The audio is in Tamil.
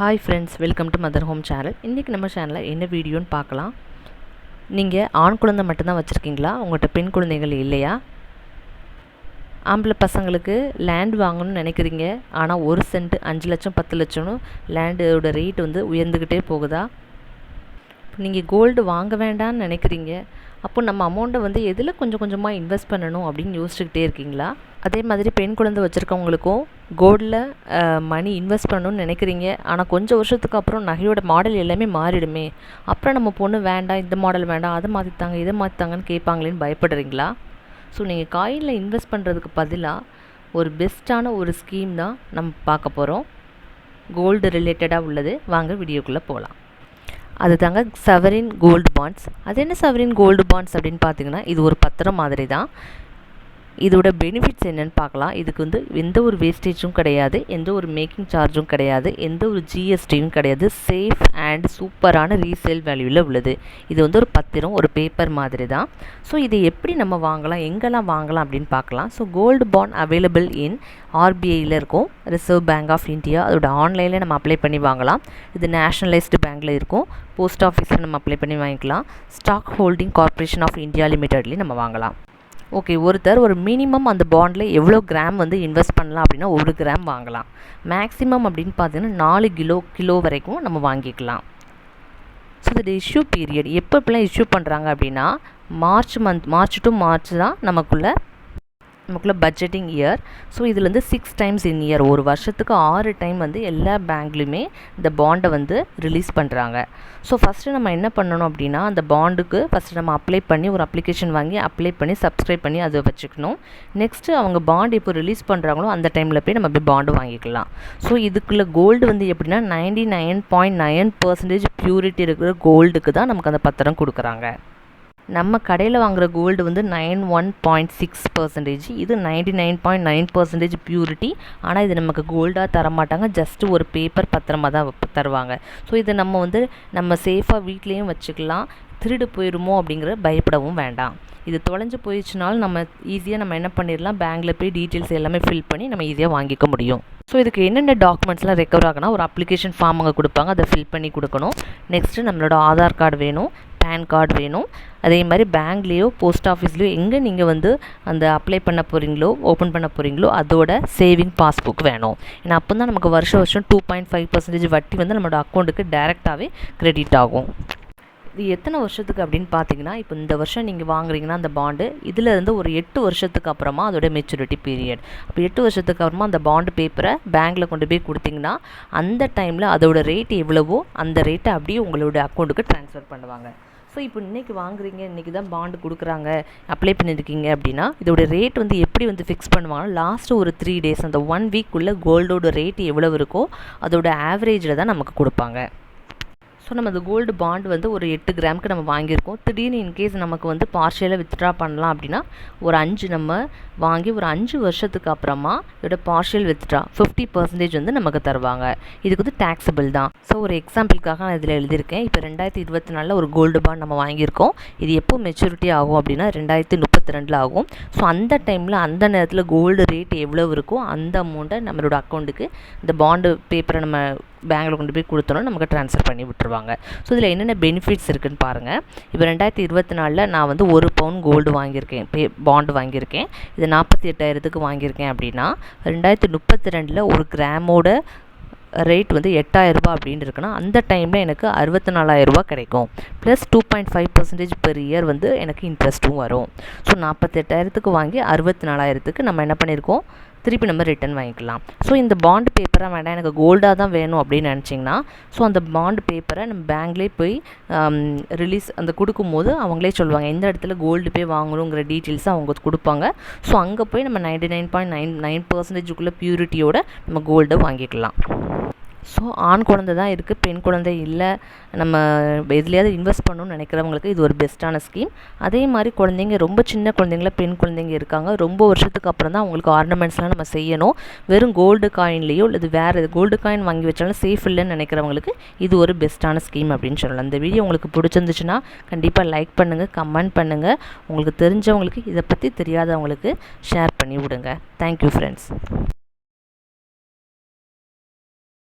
Hi friends welcome to mother home channel இன்றைக்கி நம்ம சேனலில் என்ன வீடியோன்னு பார்க்கலாம். நீங்கள் ஆண் குழந்தை மட்டும்தான் வச்சுருக்கீங்களா? உங்கள்கிட்ட பெண் குழந்தைகள் இல்லையா? ஆம்பளை பசங்களுக்கு லேண்ட் வாங்கணும்னு நினைக்கிறீங்க. ஆனால் ஒரு சென்ட் அஞ்சு லட்சம் பத்து லட்சம்னு லேண்டோட ரேட் வந்து உயர்ந்துக்கிட்டே போகுதா? நீங்கள் கோல்டு வாங்க வேண்டாம்னு நினைக்கிறீங்க. அப்போ நம்ம அமௌண்ட்டை வந்து எதில் கொஞ்சம் கொஞ்சமாக இன்வெஸ்ட் பண்ணணும் அப்படின்னு யோசிச்சுக்கிட்டே இருக்கீங்களா? அதே மாதிரி பெண் குழந்தை வச்சுருக்கவங்களுக்கும் கோல்டில் மணி இன்வெஸ்ட் பண்ணணும்னு நினைக்கிறீங்க. ஆனால் கொஞ்சம் வருஷத்துக்கு அப்புறம் நகையோட மாடல் எல்லாமே மாறிடுமே. அப்புறம் நம்ம பொண்ணு வேண்டாம் இந்த மாடல் வேண்டாம் அதை மாற்றித்தாங்க இதை மாற்றித்தாங்கன்னு கேட்பாங்களேன்னு பயப்படுறீங்களா? ஸோ நீங்கள் காயினில் இன்வெஸ்ட் பண்ணுறதுக்கு பதிலாக ஒரு பெஸ்ட்டான ஒரு ஸ்கீம் தான் நம்ம பார்க்க போகிறோம் கோல்டு ரிலேட்டடாக உள்ளது. வாங்க வீடியோக்குள்ளே போகலாம் அது தாங்க சவரின் கோல்டு பாண்ட்ஸ் அது என்ன சவரின் கோல்டு பாண்ட்ஸ் அப்படின்னு பார்த்தீங்கன்னா இது ஒரு பத்திரம் மாதிரி தான். இதோட பெனிஃபிட்ஸ் என்னென்னு பார்க்கலாம். இதுக்கு வந்து எந்த ஒரு வேஸ்டேஜும் கிடையாது. எந்த ஒரு மேக்கிங் சார்ஜும் கிடையாது. எந்த ஒரு ஜிஎஸ்டியும் கிடையாது. சேஃப் அண்ட் சூப்பரான ரீசேல் வேல்யூவில் உள்ளது. இது வந்து ஒரு பத்திரம் ஒரு பேப்பர் மாதிரி தான் ஸோ இதை எப்படி நம்ம வாங்கலாம்? எங்கெல்லாம் வாங்கலாம் அப்படின்னு பார்க்கலாம். So gold bond available in ஆர்பிஐயில் இருக்கும். ரிசர்வ் பேங்க் ஆஃப் இந்தியா அதோட ஆன்லைனில் நம்ம அப்ளை பண்ணி வாங்கலாம். இது நேஷனலைஸ்டு பேங்க்கில் இருக்கும். போஸ்ட் ஆஃபீஸில் நம்ம அப்ளை பண்ணி வாங்கிக்கலாம். Stock holding corporation of India லிமிடெட்லேயும் நம்ம வாங்கலாம். ஓகே ஒருத்தர் ஒரு மினிமம் அந்த பாண்டில் எவ்வளோ கிராம் வந்து இன்வெஸ்ட் பண்ணலாம் அப்படின்னா ஒரு கிராம் வாங்கலாம். மேக்ஸிமம் அப்படின்னு பார்த்தீங்கன்னா நாலு கிலோ கிலோ வரைக்கும் நம்ம வாங்கிக்கலாம். ஸோ இது இஷ்யூ பீரியட் எப்போ இப்போலாம் இஷ்யூ பண்ணுறாங்க அப்படின்னா March month March to March தான் நமக்குள்ளே நமக்குள்ளே பட்ஜெட்டிங் இயர் ஸோ இதில் வந்து சிக்ஸ் டைம்ஸ் இன் இயர் ஒரு வருஷத்துக்கு ஆறு டைம் வந்து எல்லா பேங்க்லேயுமே இந்த பாண்டை வந்து ரிலீஸ் பண்ணுறாங்க ஸோ ஃபஸ்ட்டு நம்ம என்ன பண்ணணும் அப்படின்னா அந்த பாண்டுக்கு ஃபஸ்ட்டு நம்ம அப்ளை பண்ணி ஒரு அப்ளிகேஷன் வாங்கி அப்ளை பண்ணி சப்ஸ்கிரைப் பண்ணி அதை வச்சுக்கணும். நெக்ஸ்ட்டு அவங்க பாண்ட் இப்போ ரிலீஸ் பண்ணுறாங்களோ அந்த டைமில் போய் நம்ம போய் பாண்டு வாங்கிக்கலாம். ஸோ இதுக்குள்ளே கோல்டு வந்து எப்படின்னா ninety nine point nine percentage purity இருக்கிற கோல்டுக்கு தான் நமக்கு அந்த பத்திரம் கொடுக்குறாங்க. நம்ம கடையில் வாங்குகிற கோல்டு வந்து nine one point six percentage இது ninety nine point nine percentage purity ஆனால் இது நமக்கு கோல்டாக தர மாட்டாங்க ஜஸ்ட்டு ஒரு பேப்பர் பத்திரமாக தான் தருவாங்க. ஸோ இதை நம்ம வந்து நம்ம சேஃபாக வீட்லேயும் வச்சுக்கலாம். திருடு போயிடுமோ அப்படிங்கிற பயப்படவும் வேண்டாம். இது தொலைஞ்சு போயிடுச்சுனாலும் நம்ம ஈஸியாக நம்ம என்ன பண்ணிடலாம்? பேங்க்கில் போய் டீட்டெயில்ஸ் எல்லாமே ஃபில் பண்ணி நம்ம ஈஸியாக வாங்கிக்க முடியும். ஸோ இதுக்கு என்னென்ன டாக்குமெண்ட்ஸ்லாம் ரெக்கவர் ஆகுனா ஒரு அப்ளிகேஷன் ஃபார்ம் அங்கே கொடுப்பாங்க. அதை ஃபில் பண்ணி கொடுக்கணும். நெக்ஸ்ட்டு நம்மளோட ஆதார் கார்டு வேணும். பேன் கார்டு வேணும். அதே மாதிரி பேங்க்லேயோ போஸ்ட் ஆஃபீஸ்லேயோ எங்கே நீங்கள் வந்து அந்த அப்ளை பண்ண போகிறீங்களோ ஓப்பன் பண்ண போகிறீங்களோ அதோட சேவிங் பாஸ்புக் வேணும். ஏன்னா அப்போ தான் நமக்கு வருஷம் வருஷம் டூ பாயிண்ட் ஃபைவ் பர்சன்டேஜ் வட்டி வந்து நம்மளோட அக்கௌண்ட்டுக்கு டேரெக்டாகவே கிரெடிட் ஆகும். இது எத்தனை வருஷத்துக்கு அப்படின்னு பார்த்தீங்கன்னா இப்போ இந்த வருஷம் நீங்கள் வாங்குறீங்கன்னா அந்த பாண்டு இதில் இருந்து ஒரு எட்டு வருஷத்துக்கு அப்புறமா அதோட மெச்சூரிட்டி பீரியட் அப்போ எட்டு வருஷத்துக்கு அப்புறமா அந்த பாண்டு பேப்பரை பேங்க்கில் கொண்டு போய் கொடுத்தீங்கன்னா அந்த டைமில் அதோட ரேட் எவ்வளவோ அந்த ரேட்டை அப்படியே உங்களோட அக்கௌண்ட்டுக்கு ட்ரான்ஸ்ஃபர் பண்ணுவாங்க. ஸோ இப்போ இன்றைக்கி வாங்குறீங்க இன்றைக்கி தான் பாண்டு கொடுக்குறாங்க அப்ளை பண்ணியிருக்கீங்க அப்படின்னா இதோட ரேட் வந்து எப்படி வந்து ஃபிக்ஸ் பண்ணுவாங்கன்னா லாஸ்ட்டு ஒரு த்ரீ டேஸ் அந்த ஒன் வீக்குள்ளே கோல்டோட ரேட் எவ்வளோ இருக்கோ அதோட ஆவரேஜில் தான் நமக்கு கொடுப்பாங்க. ஸோ நம்ம அந்த கோல்டு பாண்ட் வந்து ஒரு எட்டு கிராமுக்கு நம்ம வாங்கியிருக்கோம். திடீர்னு இன்கேஸ் நமக்கு வந்து பார்ஷியலாக வித்ட்ரா பண்ணலாம் அப்படின்னா ஒரு அஞ்சு நம்ம வாங்கி ஒரு அஞ்சு வருஷத்துக்கு அப்புறமா இதோட பார்ஷியல் வித்ட்ரா ஃபிஃப்டி பர்சன்டேஜ் வந்து நமக்கு தருவாங்க. இதுக்கு வந்து டேக்ஸபிள் தான். ஸோ ஒரு எக்ஸாம்பிளுக்காக நான் இதில் எழுதியிருக்கேன். இப்போ ரெண்டாயிரத்தி இருபத்தி நாலில் ஒரு கோல்டு பாண்ட் நம்ம வாங்கியிருக்கோம். இது எப்போ மெச்சூரிட்டி ஆகும் அப்படின்னா ரெண்டாயிரத்தி முப்பத்தி ரெண்டில் ஆகும். ஸோ அந்த டைமில் அந்த நேரத்தில் கோல்டு ரேட் எவ்வளோ இருக்கோ அந்த அமௌண்ட்டை நம்மளோட அக்கௌண்ட்டுக்கு இந்த பாண்டு பேப்பரை நம்ம பேங்கில் கொண்டு போய் கொடுத்தோன்னா நமக்கு ட்ரான்ஸ்ஃபர் பண்ணி விட்டுருவாங்க. ஸோ இதில் என்னென்ன பெனிஃபிட்ஸ் இருக்குதுன்னு பாருங்கள் இப்போ ரெண்டாயிரத்தி இருபத்தி நாலில் நான் வந்து ஒரு பவுன் கோல்டு வாங்கியிருக்கேன். பே பாண்டு வாங்கியிருக்கேன். இது நாற்பத்தி எட்டாயிரத்துக்கு வாங்கியிருக்கேன் அப்படின்னா ரெண்டாயிரத்தி முப்பத்தி ரெண்டில் ஒரு கிராமோட ரேட் வந்து எட்டாயிரரூபா அப்படின்னு இருக்குன்னா அந்த டைமில் எனக்கு அறுபத்தி நாலாயிரரூபா கிடைக்கும். Plus two point five percentage per year வந்து எனக்கு இன்ட்ரெஸ்ட்டும் வரும். ஸோ நாற்பத்தெட்டாயிரத்துக்கு வாங்கி அறுபத்தி நாலாயிரத்துக்கு நம்ம என்ன பண்ணியிருக்கோம்? திருப்பி நம்ம ரிட்டன் வாங்கிக்கலாம். ஸோ இந்த பாண்டு பேப்பராக வேண்டாம் எனக்கு கோல்டாக தான் வேணும் அப்படின்னு நினச்சிங்கன்னா ஸோ அந்த பாண்டு பேப்பரை நம்ம பேங்க்லேயே போய் ரிலீஸ் அந்த கொடுக்கும்போது அவங்களே சொல்லுவாங்க எந்த இடத்துல கோல்டு போய் வாங்கணுங்கிற டீட்டெயில்ஸை அவங்க கொடுப்பாங்க. ஸோ அங்கே போய் நம்ம ninety nine point nine nine பர்சன்டேஜுக்குள்ளே ப்யூரிட்டியோட நம்ம கோல்டை வாங்கிக்கலாம். ஸோ ஆண் குழந்தை தான் இருக்குது பெண் குழந்தை இல்லை. நம்ம எதுலையாவது இன்வெஸ்ட் பண்ணணும்னு நினைக்கிறவங்களுக்கு இது ஒரு பெஸ்ட்டான ஸ்கீம் அதே மாதிரி குழந்தைங்க ரொம்ப சின்ன குழந்தைங்கள பெண் குழந்தைங்க இருக்காங்க. ரொம்ப வருஷத்துக்கு அப்புறம் தான் அவங்களுக்கு ஆர்னமெண்ட்ஸ்லாம் நம்ம செய்யணும். வெறும் கோல்டு காயின்லேயோ இல்லை வேறு கோல்டு காயின் வாங்கி வச்சாலும் சேஃப் இல்லைன்னு நினைக்கிறவங்களுக்கு இது ஒரு பெஸ்ட்டான ஸ்கீம் அப்படின்னு சொல்லலாம். இந்த வீடியோ உங்களுக்கு பிடிச்சிருந்துச்சுன்னா கண்டிப்பாக லைக் பண்ணுங்கள் கமெண்ட் பண்ணுங்கள் உங்களுக்கு தெரிஞ்சவங்களுக்கு இதை பற்றி தெரியாதவங்களுக்கு ஷேர் பண்ணி விடுங்க. Thank you friends